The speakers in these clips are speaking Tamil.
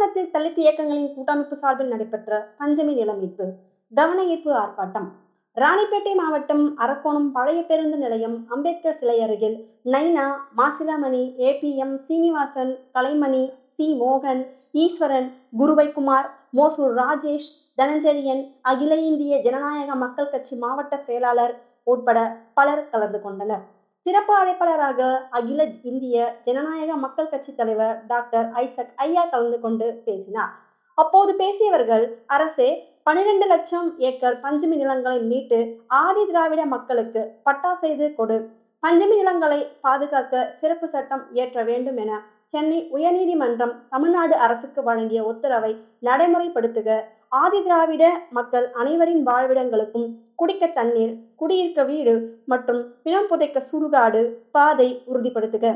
மாம்பழத்தில் தலித் இயக்கங்களின் கூட்டமைப்பு சார்பில் நடைபெற்ற பஞ்சமி நில மீட்பு கவன ஈர்ப்பு ஆர்ப்பாட்டம். ராணிப்பேட்டை மாவட்டம் அரக்கோணம் பழைய பேருந்து நிலையம் அம்பேத்கர் சிலை அருகில் நைனா மாசிலாமணி ஏபிஎம் சீனிவாசன் கலைமணி சி. மோகன் ஈஸ்வரன் குருவைக்குமார் மோசூர் ராஜேஷ் தனஞ்சரியன் அகில இந்திய ஜனநாயக மக்கள் கட்சி மாவட்ட செயலாளர் உட்பட பலர் கலந்து கொண்டனர். சிறப்பு அழைப்பாளராக அகில இந்திய ஜனநாயக மக்கள் கட்சி தலைவர் டாக்டர் ஐசக் ஐயா கலந்து கொண்டு பேசினார். அப்போது பேசியவர்கள் அரசே பனிரெண்டு லட்சம் ஏக்கர் பஞ்சமி நிலங்களை மீட்டு ஆதி திராவிட மக்களுக்கு பட்டா செய்து கொடு. பஞ்சமி நிலங்களை பாதுகாக்க சிறப்பு சட்டம் இயற்ற வேண்டும் என சென்னை உயர்நீதிமன்றம் தமிழ்நாடு அரசுக்கு வழங்கிய உத்தரவை நடைமுறைப்படுத்துக. ஆதி திராவிட மக்கள் அனைவரின் வாழ்விடங்களுக்கும் குடிக்க தண்ணீர் குடியிருக்க வீடு மற்றும் பிணம் புதைக்க சுடுகாடு பாதை உறுதிப்படுத்துக.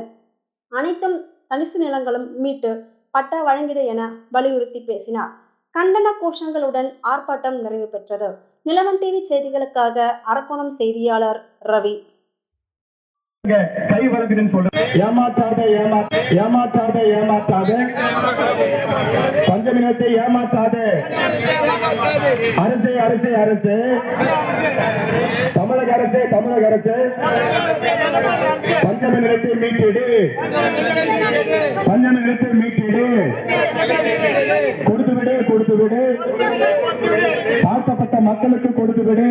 அனைத்தும் தனிசு நிலங்களும் மீட்டு பட்டா வழங்கிடு என வலியுறுத்தி பேசினார். கண்டன கோஷங்களுடன் ஆர்ப்பாட்டம் நிறைவு பெற்றது. நிலவன் டிவி செய்திகளுக்காக அரக்கோணம் செய்தியாளர் ரவி. கை வழங்குதுன்னு சொல்றேன் ஏமாற்றாத ஏமா ஏமாற்றாத ஏமாற்றாத பஞ்சமி நிலத்தை ஏமாற்றாத அரசே அரசே அரசு. தமிழக அரசே தமிழக அரசு. பஞ்சமினத்தை நிலத்தை மீட்டிடு. பஞ்சமினத்தை நிலத்தை மீட்டிடு. கொடுத்து விடு கொடுத்து விடு. தாழ்த்தப்பட்ட மக்களுக்கு கொடுத்து விடு.